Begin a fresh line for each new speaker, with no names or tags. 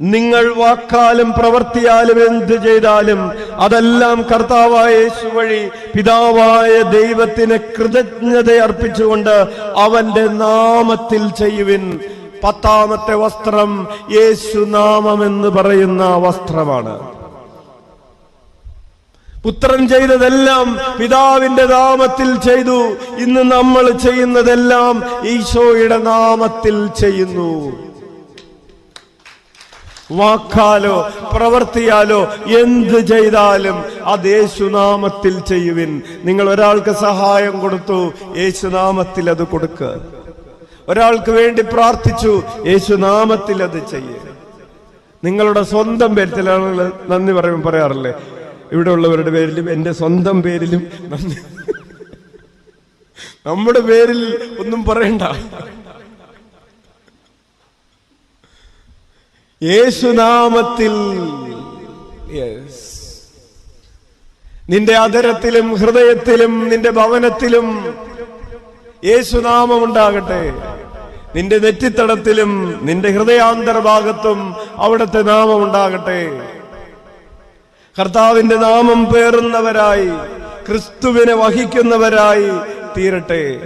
നിങ്ങൾ വാക്കാലും പ്രവർത്തിയാലും എന്ത് ചെയ്താലും അതെല്ലാം കർത്താവായ യേശു വഴി പിതാവായ ദൈവത്തിന് കൃതജ്ഞത അർപ്പിച്ചുകൊണ്ട് അവന്റെ നാമത്തിൽ ചെയ്യുവിൻ. പത്താമത്തെ വസ്ത്രം യേശു എന്ന് പറയുന്ന വസ്ത്രമാണ്. പുത്രൻ ചെയ്തതെല്ലാം പിതാവിന്റെ നാമത്തിൽ ചെയ്തു. ഇന്ന് നമ്മൾ ചെയ്യുന്നതെല്ലാം ഈശോയുടെ നാമത്തിൽ ചെയ്യുന്നു. വാക്കാലോ പ്രവർത്തിയാലോ എന്ത് ചെയ്താലും അത് യേശുനാമത്തിൽ ചെയ്യുവിൻ. നിങ്ങൾ ഒരാൾക്ക് സഹായം കൊടുത്തു യേശുനാമത്തിൽ അത് കൊടുക്കുക ഒരാൾക്ക് വേണ്ടി പ്രാർത്ഥിച്ചു യേശുനാമത്തിൽ അത് ചെയ്യുക നിങ്ങളുടെ സ്വന്തം ആളുകൾ നന്ദി പറയുമ്പോൾ പറയാറില്ലേ? ഇവിടെ ഉള്ളവരുടെ പേരിലും എന്റെ സ്വന്തം പേരിലും നമ്മുടെ പേരിൽ ഒന്നും പറയണ്ട. യേശുനാമത്തിൽ. നിന്റെ അതരത്തിലും ഹൃദയത്തിലും നിന്റെ ഭവനത്തിലും യേശുനാമം ഉണ്ടാകട്ടെ. നിന്റെ നെറ്റിത്തടത്തിലും നിന്റെ ഹൃദയാന്തർഭാഗത്തും അവിടുത്തെ നാമം ഉണ്ടാകട്ടെ. കർത്താവിന്റെ നാമം പേറുന്നവരായി ക്രിസ്തുവിനെ വഹിക്കുന്നവരായി തീരട്ടെ.